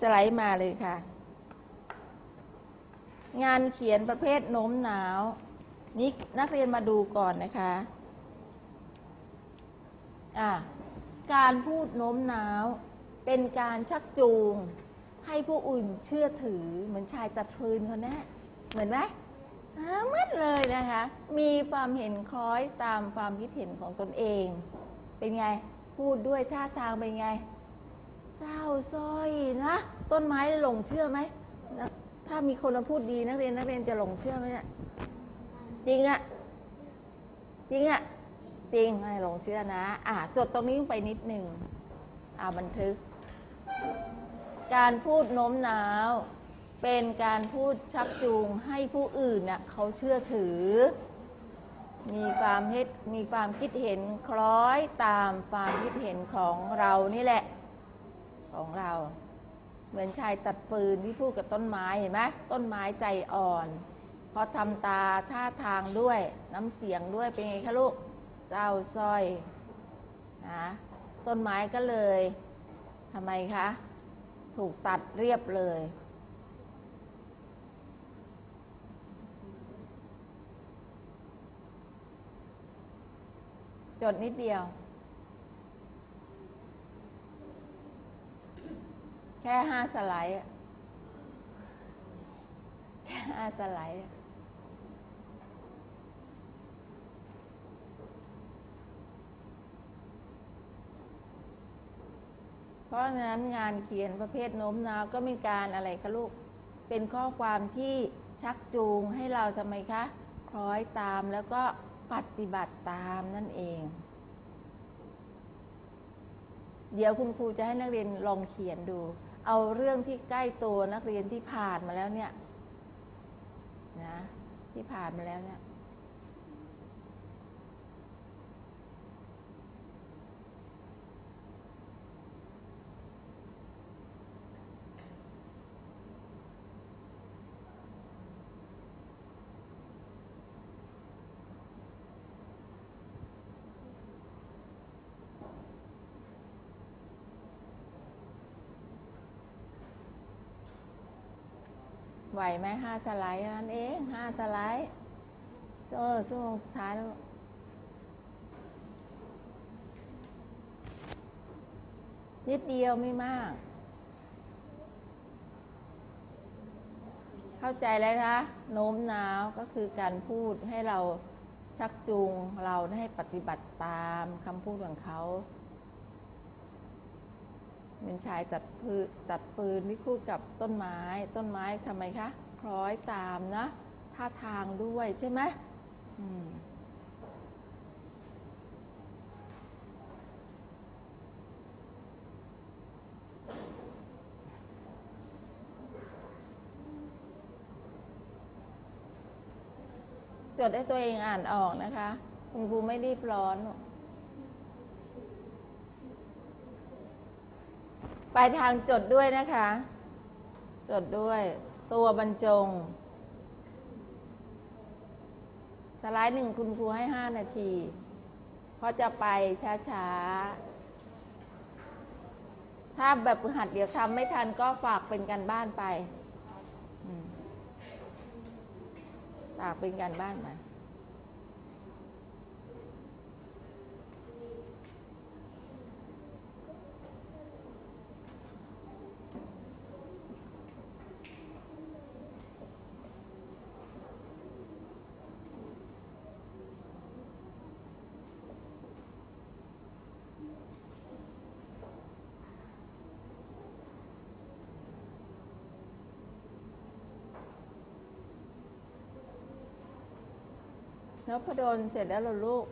สไลด์มาเลยค่ะ งานเขียนประเภทโน้มน้าว นี่นักเรียนมาดูก่อนนะคะอะการพูดโน้มน้าว เป็นการชักจูง ให้ผู้อื่นเชื่อถือเหมือนชายตัดฟืนเขาแน่เหมือนไหมอ่าเหมือนเลยนะคะ มีความเห็นคล้อยตามความคิดเห็นของตนเอง เป็นไง พูดด้วยท่าทางเป็นไง เศร้าสร้อยนะ ต้นไม้หลงเชื่อไหมนะถ้ามีคนมาพูดดีนักเรียนนักเรียนจะหลงเชื่อไหมเนี่ยจริงอะจริงอะจริงไม่หลงเชื่อนะ อะจดตรงนี้ลงไปนิดหนึ่งอ่าบันทึก การพูดโน้มน้าว เป็นการพูดชักจูงให้ผู้อื่นน่ะเขาเชื่อถือ มีความเฮ็ดมีความคิดเห็นคล้อยตามความคิดเห็นของเรานี่แหละ ของเรา เหมือนชายตัดปืนที่พูดกับต้นไม้เห็นไหมต้นไม้ใจอ่อน พอทำตาท่าทางด้วยน้ำเสียงด้วยเป็นไงคะลูกเศร้าส้อยนะต้นไม้ก็เลยทำไมคะ ถูกตัดเรียบเลย จดนิดเดียว แค่ห้าสไลด์อะแค่ห้าสไลด์เพราะฉะนั้นงานเขียนประเภทโน้มน้าวก็มีการอะไรคะลูก เป็นข้อความที่ชักจูงให้เราทำไมคะ คล้อยตามแล้วก็ปฏิบัติตามนั่นเอง เดี๋ยวคุณครูจะให้นักเรียนลองเขียนดู เอาเรื่องที่ใกล้ตัวนักเรียนที่ผ่านมาแล้วเนี่ยนะที่ผ่านมาแล้วเนี่ย ไหวไหมห้าสไลด์นั้นเองห้าสไลด์เออช่วงสุดท้ายนิดเดียวไม่มาก เข้าใจแล้วนะโน้มน้าวก็คือการพูดให้เราชักจูงเราให้ปฏิบัติตามคำพูดของเขา เป็นชายตัดพืตัดปืนที่พูดกับต้นไม้ ต้นไม้ทำไมคะ คล้อยตามนะ ท่าทางด้วยใช่ไหมอืมจดให้ตัวเองอ่านออกนะคะ คุณครูไม่รีบร้อนหรอก ปลายทางจดด้วยนะคะ จดด้วย ตัวบรรจง สไลด์หนึ่งคุณครูให้ห้านาที เพราะจะไปช้าๆ ถ้าแบบหัดเดี๋ยวทำไม่ทันก็ฝากเป็นการบ้านไปฝากเป็นการบ้าน มานพดลเสร็จแล้วเหรอลูก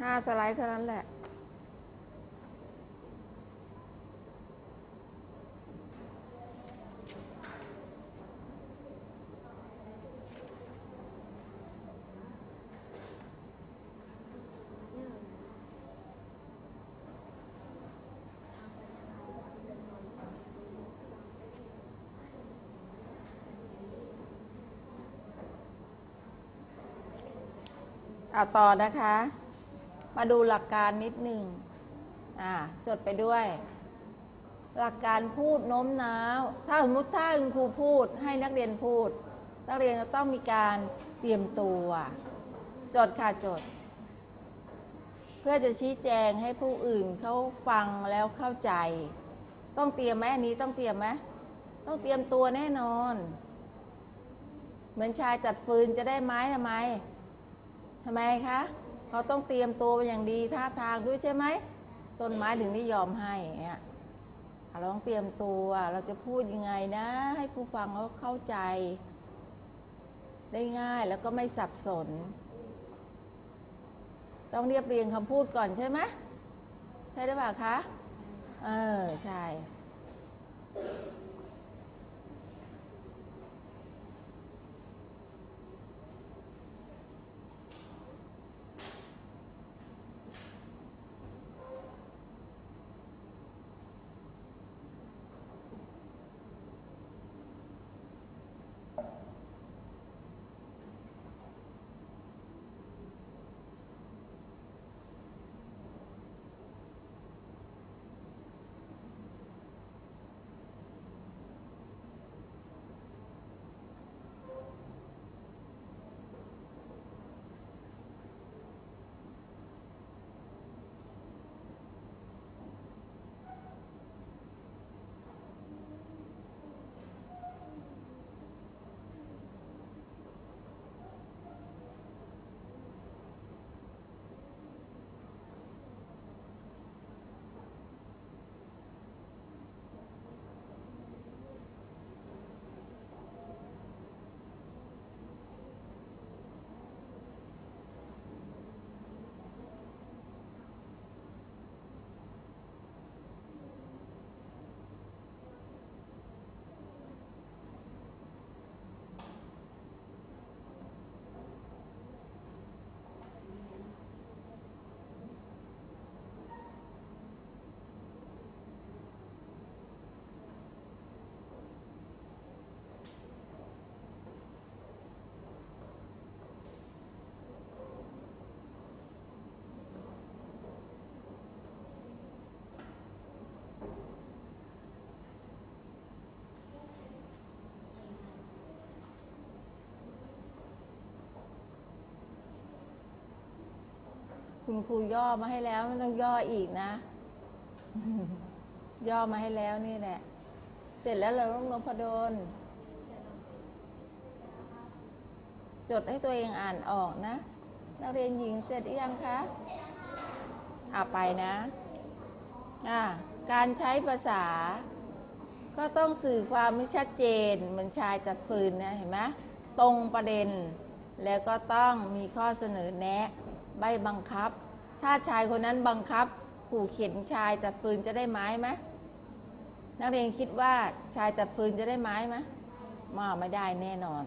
ห้าสไลด์เท่านั้นแหละ อ่าต่อนะคะ มาดูหลักการนิดหนึ่งอ่าจดไปด้วย หลักการพูดโน้มน้าว ถ้าสมมติถ้าคุณครูพูดให้นักเรียนพูด นักเรียนจะต้องมีการเตรียมตัว จดค่ะจด เพื่อจะชี้แจงให้ผู้อื่นเขาฟังแล้วเข้าใจ ต้องเตรียมไหมอันนี้ต้องเตรียมไหมต้องเตรียมตัวแน่นอน เหมือนชายจัดฟืนจะได้ไม้ทำไม ทำไมคะเขาต้องเตรียมตัวเป็นอย่างดีท่าทางด้วยใช่ไหมต้นไม้ถึงได้ยอมให้อย่างเงี้ยเราต้องเตรียมตัวเราจะพูดยังไงนะ ให้ผู้ฟังเขาเข้าใจ ได้ง่ายแล้วก็ไม่สับสน ต้องเรียบเรียงคำพูดก่อนใช่ไหมใช่หรือเปล่าคะ เออ ใช่ คุณครูย่อมาให้แล้วไม่ต้องย่ออีกนะ ย่อมาให้แล้วนี่แหละ เสร็จแล้วเราต้องนพดลจดให้ตัวเองอ่านออกนะ นักเรียนหญิงเสร็จหรือยังคะอ่าไปนะอ่าการใช้ภาษา ก็ต้องสื่อความไม่ชัดเจนเหมือนชายจัดฟืนนะเห็นไหมตรงประเด็น แล้วก็ต้องมีข้อเสนอแนะ ใบบังคับ ถ้าชายคนนั้นบังคับขู่เข็นชายจัดฟืนจะได้ไม้ไหมนักเรียนคิดว่าชายจัดฟืนจะได้ไม้ไหมมาไม่ได้แน่นอน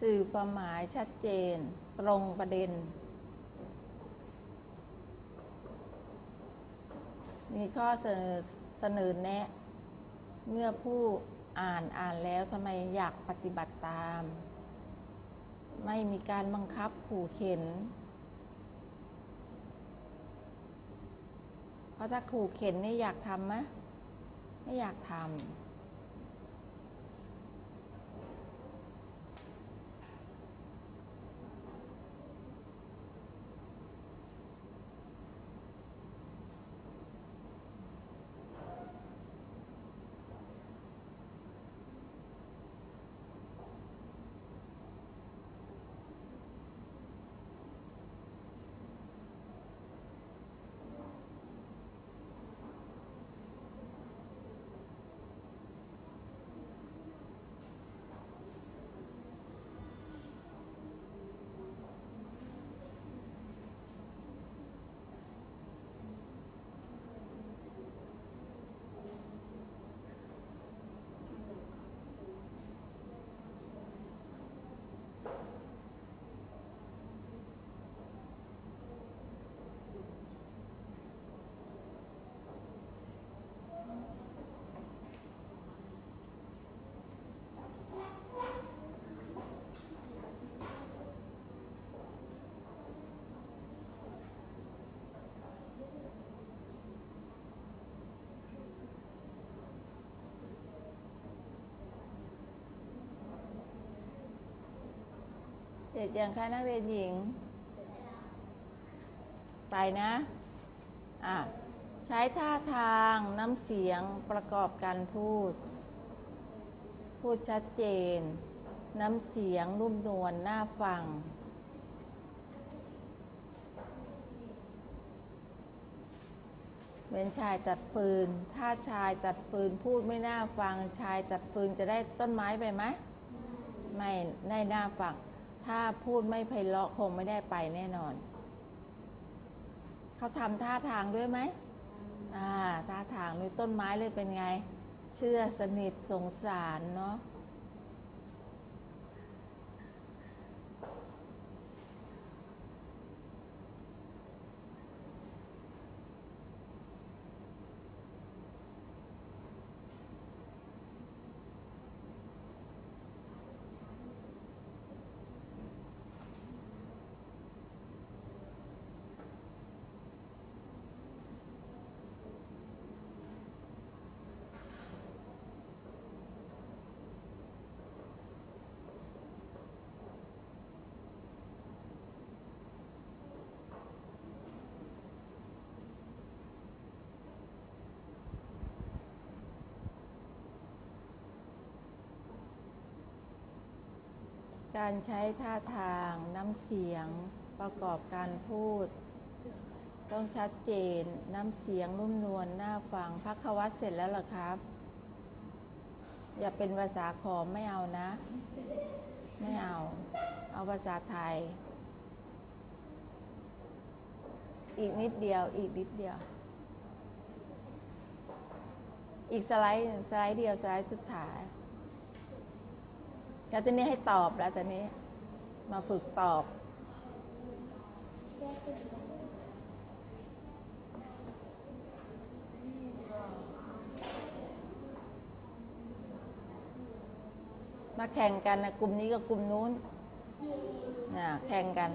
สื่อความหมายชัดเจนตรงประเด็น มีข้อเสนอเสนอแนะ เมื่อผู้อ่านอ่านแล้วทำไมอยากปฏิบัติตาม ไม่มีการบังคับขู่เข็น เพราะถ้าขู่เข็นนี่อยากทำไหมไม่อยากทำ ร็จยังคะนักเรียนหญิง ไปนะอะใช้ท่าทางน้ำเสียงประกอบการพูด พูดชัดเจน น้ำเสียงนุ่มนวลน่าฟัง เหมือนชายตัดปืน ถ้าชายตัดปืนพูดไม่น่าฟัง ชายตัดปืนจะได้ต้นไม้ไปไหม ไม่ได้น่าฟัง ถ้าพูดไม่ไพเราะคงไม่ได้ไปแน่นอน เขาทำท่าทางด้วยไหมอ่าท่าทางด้วยต้นไม้เลยเป็นไง เชื่อสนิทสงสารเนาะ การใช้ท่าทางน้ำเสียงประกอบการพูด ต้องชัดเจนน้ำเสียงนุ่มนวลน่าฟังพักวัตเสร็จแล้วหรอครับ อย่าเป็นภาษาขอมไม่เอานะ ไม่เอา เอาภาษาไทย อีกนิดเดียว อีกนิดเดียว อีกสไลด์สไลด์เดียวสไลด์สุดท้าย แล้วตอนนี้ให้ตอบแล้วตอนนี้ มาฝึกตอบ มาแข่งกันนะกลุ่มนี้กับกลุ่มนู้นนะแข่งกัน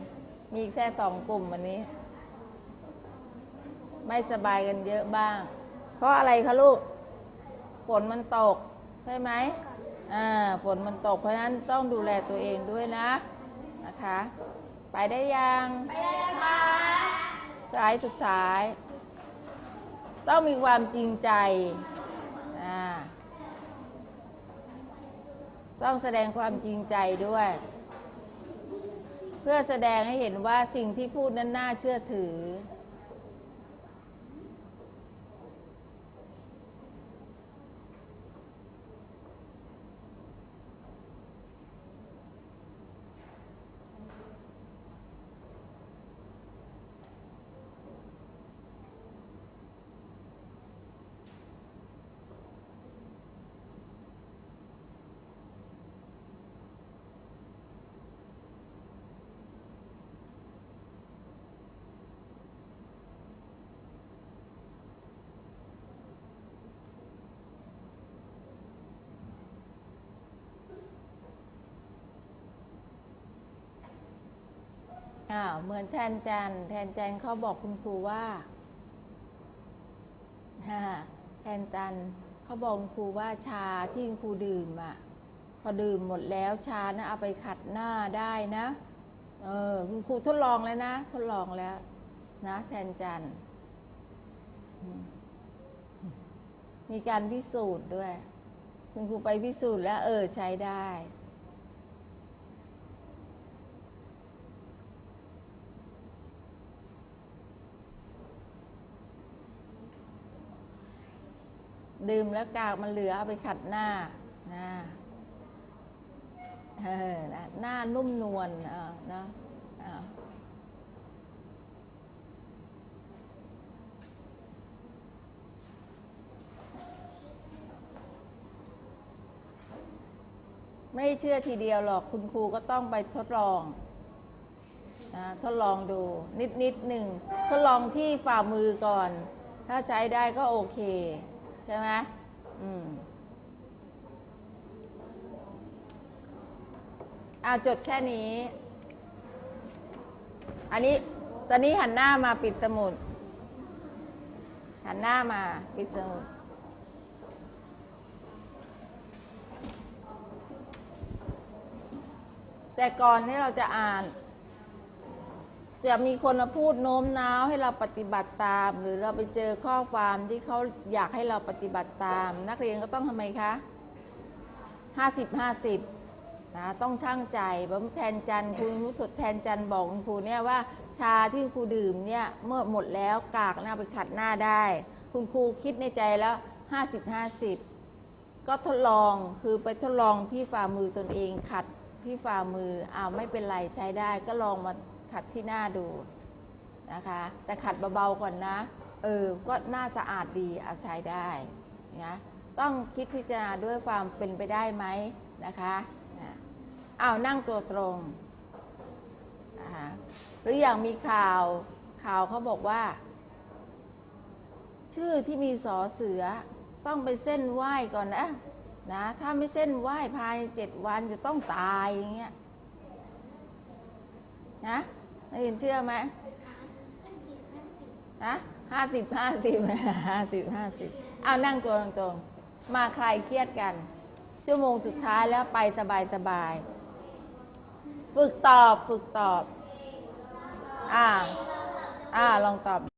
มีแค่สองกลุ่มวันนี้ ไม่สบายกันเยอะบ้าง เพราะอะไรคะลูกฝนมันตก ใช่ไหม อ่าฝนมันตกเพราะฉะนั้นต้องดูแลตัวเองด้วยนะนะคะ ไปได้ยัง ไปได้แล้วค่ะสายสุดท้าย ต้องมีความจริงใจอ่าต้องแสดงความจริงใจด้วย เพื่อแสดงให้เห็นว่าสิ่งที่พูดนั้นน่าเชื่อถือ อ้าเหมือนแทนจันแทนจันเขาบอกคุณครูว่าแทนจันเขาบอกคุณครูว่าชาที่คุณครูดื่มอะพอดื่มหมดแล้วชานะเอาไปขัดหน้าได้นะ เออคุณครูทดลองแล้วนะ ทดลองแล้ว นะ แทนจันมีการพิสูจน์ด้วย คุณครูไปพิสูจน์แล้ว เออใช้ได้ ดื่มแล้วกากมันเหลือเอาไปขัดหน้านะเออนะหน้านุ่มนวลเออนะไม่เชื่อทีเดียวหรอกคุณครูก็ต้องไปทดลองนะทดลองดูนิดนิดหนึ่งทดลองที่ฝ่ามือก่อน ถ้าใช้ได้ก็โอเค ช่ไหมอืมอาจดแค่นี้ อันนี้ ตอนนี้หันหน้ามาปิดสมุด หันหน้ามาปิดสมุด แต่ก่อนที่เราจะอ่าน จะมีคนมาพูดโน้มน้าวให้เราปฏิบัติตาม หรือเราไปเจอข้อความที่เขาอยากให้เราปฏิบัติตาม นักเรียนก็ต้องทำไมคะห้าสิบห้าสิบนะต้องช่างใจผมแทนจันทร์คุณรู้สึกแทนจันบอกคุณครูเนี่ยว่า ชาที่ครูดื่มเนี่ยเมื่อหมดแล้วกากหน้าไปขัดหน้าได้ คุณครูคิดในใจแล้วห้าสิบห้าสิบก็ทดลองคือไปทดลองที่ฝ่ามือตนเองขัดที่ฝ่ามืออ้าวไม่เป็นไรใช้ได้ก็ลองมา ขัดที่หน้าดูนะคะ แต่ขัดเบาๆก่อนนะ เออ ก็น้าสะอาดดีเอาใช้ได้นะต้องคิดพิจารณาด้วยความเป็นไปได้ไหมนะคะอะอ้าวนั่งตัวตรงหรืออย่างมีข่าวข่าวเขาบอกว่า ชื่อที่มีสอเสือต้องไปเส้นไหว้ก่อนนะนะถ้าไม่เส้นไหว้ภายในเจ็ดวันจะต้องตายอย่างเงี้ยนะ นักเรียนเชื่อไหมนะห้าสิบห้าสิบห้าสิบห้าสิบเอานั่งตัวตรงๆมาใครเครียดกัน ชั่วโมงสุดท้ายแล้วไปสบายสบายๆฝึกตอบ ฝึกตอบ อ่า อ่า ลองตอบ